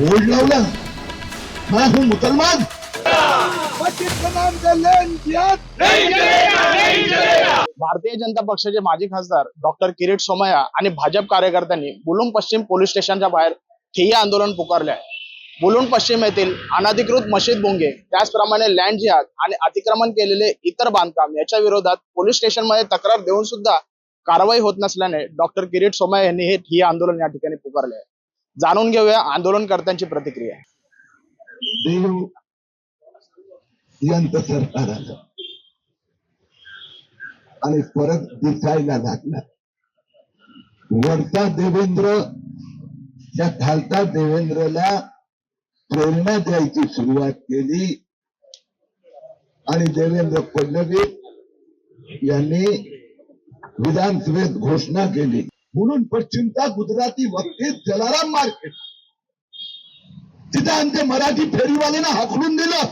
Board लावला मैं हूँ मुसलमान भारतीय जनता पक्षाचे माजी खासदार डॉक्टर किरीट सोमय्या आणि भाजप कार्यकर्त्यांनी बुलुंग पश्चिम पोलीस स्टेशनच्या बाहेर ठिय्या आंदोलन पुकारले आहे. पश्चिम येथील अनधिकृत मशीद बोंगे त्याचप्रमाणे लँड जिहाद आणि अतिक्रमण केलेले इतर बांधकाम याच्या विरोधात पोलीस स्टेशनमध्ये तक्रार देऊन सुद्धा कारवाई होत नसल्याने डॉक्टर किरीट सोमय यांनी हे ही आंदोलन या ठिकाणी पुकारले आहे. जाणून घेऊया आंदोलनकर्त्यांची प्रतिक्रिया. यांचं सरकार आलं आणि परत दिसायला लागला. वरचा देवेंद्र त्या खालता देवेंद्रला प्रेरणा द्यायची सुरुवात केली. आणि देवेंद्र फडणवीस यांनी विधानसभेत घोषणा केली. म्हणून पश्चिमचा गुजराती वक्ती जलाराम मार्केट तिथे आमचे मराठी फेरीवाल्यांना हाकलून दिलं.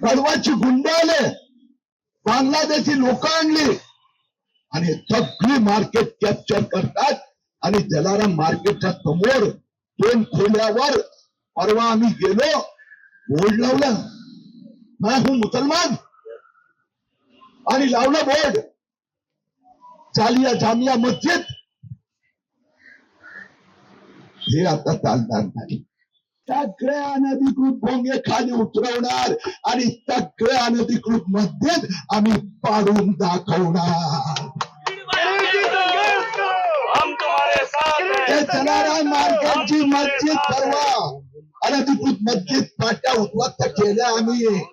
कडवाची गुंड आले. बांगलादेशी लोक आणली. आणि सगळी मार्केट कॅप्चर करतात. आणि जलाराम मार्केटच्या समोर दोन खोल्यावर परवा आम्ही गेलो. बोर्ड लावला. मैं मुसलमान? आणि लावलं बोर्ड. चालिया जामिया मस्जिद. हे आता चालणार नाही. सगळे अनधिकृत भोंगे खाली उतरवणार आणि सगळे अनधिकृत मस्जिद आम्ही पाडून दाखवणार. जलाराम मार्केटची मस्जिद परवा अनधिकृत मस्जिद पाट्या उद्ध्वस्त केल्या आम्ही.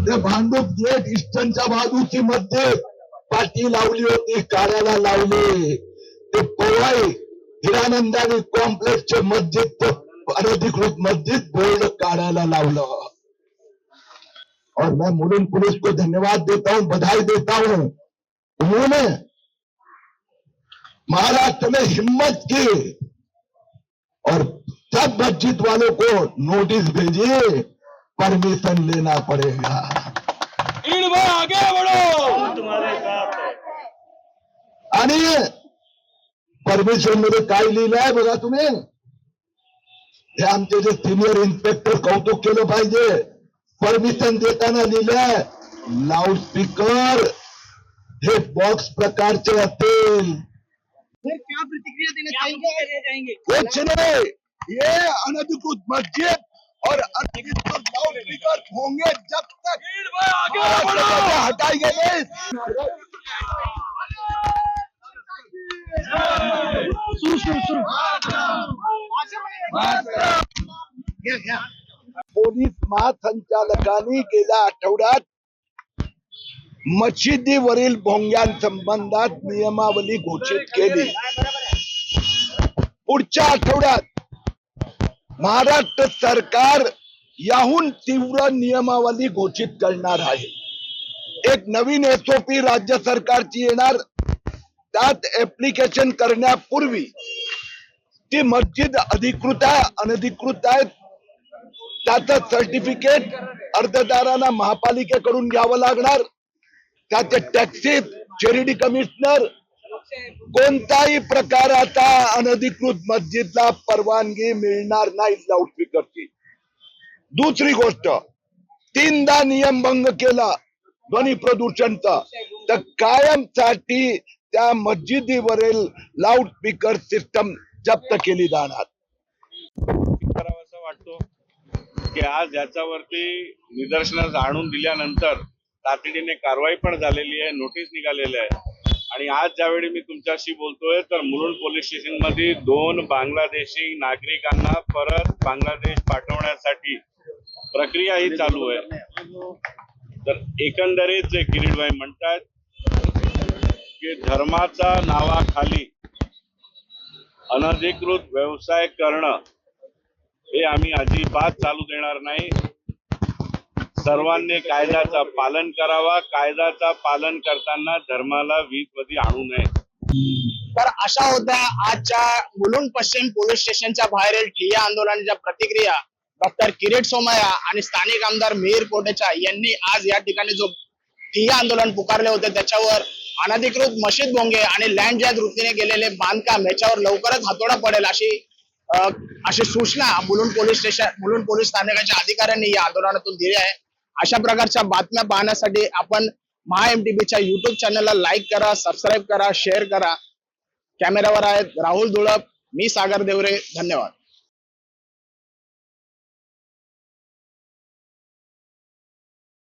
ते भांडूप गेट इस्टर्नच्या बाजूची मध्ये पाठी लावली होती कार्याला लावली. ते पवाई हिरानंदाने कॉम्प्लेक्सचे मस्जिद अनधिकृत मस्जिद बोर्ड काढायला लावलं. और मैं मुलुन पुलिस को धन्यवाद देता हूं बधाई देता हूं. उन्होंने महाराष्ट्र में हिम्मत की और सब मस्जिद वालों को नोटिस भेजिए परमिशन लेना पड़ेगा। भाई आगे बढ़ो। तुम्हारे साथ हैं। आणि परमिशन मध्ये काय लिहिलंय बघा तुम्ही। हे आमचे जे सिनियर इन्स्पेक्टर कौतुक केलं पाहिजे परमिशन देताना लिहिलंय लाऊडस्पीकर हे। बॉक्स प्रकारचे असतील क्या प्रतिक्रिया देना चाहेंगे? कुछ नहीं। ये अनधिकृत मस्जिद और अनधिकृत स्पीकर होंगे जब तक ईड भाई आगे महाराष्ट्र बढ़ो। से हटाएँगे नहीं। पोलीस महासंचालकांनी गेल्या आठवड्यात मशिदीवरील भोंग्यांसंबंधात नियमावली घोषित केली. पुढच्या आठवड्यात महाराष्ट्र सरकार याहून तीव्र नियमावली घोषित करणार आहे. एक नवीन एसओपी राज्य सरकारची येणार त्यात ऍप्लिकेशन करण्यापूर्वी ती मस्जिद अधिकृत आहे अनधिकृत आहे त्याचं सर्टिफिकेट अर्जदारांना महापालिकेकडून घ्यावं लागणार. त्याचे टॅक्सी चेरिटी कमिशनर कोणताही प्रकाराचा अनधिकृत मस्जिदला परवानगी मिळणार नाही लाऊडस्पीकरची दुसरी गोष्ट तीनदा नियम भंग केला ध्वनी प्रदूषणचा तर कायमसाठी त्या मस्जिदीवरील लाऊडस्पीकर सिस्टम जप्त केली जाणार. करावं असं वाटतो की आज याच्यावरती निदर्शनास आणून दिल्यानंतर तातडीने कारवाई पण झालेली आहे नोटीस निघालेली आहे. आणि आज ज्यावेळी मी तुमच्याशी बोलतोय तर मुरुड पोलीस स्टेशनमध्ये दोन बांगलादेशी नागरिकांना परत बांगलादेश पाठवण्यासाठी प्रक्रिया ही चालू आहे. तर एकंदरीत जे किरीटभाई म्हणतात की धर्माच्या नावाखाली अनधिकृत व्यवसाय करणं हे आम्ही अजिबात चालू देणार नाही. सर्वांनी कायद्याचं पालन करावा. कायद्याचं पालन करताना धर्माला वीजमध्ये आणू नये. तर अशा होत्या आजच्या मुलुंड पश्चिम पोलीस स्टेशनच्या बाहेरील ठिय्या आंदोलनाच्या प्रतिक्रिया. डॉक्टर किरीट सोमय्या आणि स्थानिक आमदार मिहीर कोटेचा यांनी आज या ठिकाणी जो ठिय्या आंदोलन पुकारले होते त्याच्यावर अनधिकृत मशीद भोंगे आणि लँड ज्या वृत्तीने गेलेले बांधकाम याच्यावर लवकरच हातोडा पडेल अशी अशी सूचना Mulund police station Mulund police स्थानकाच्या अधिकाऱ्यांनी या आंदोलनातून दिली आहे. अशा प्रकारच्या बातम्या पाहण्यासाठी आपण महा एमटीबीच्या युट्यूब चॅनलला लाईक करा सबस्क्राईब करा शेअर करा. कॅमेरावर आहेत राहुल धुळप मी सागर देवरे धन्यवाद.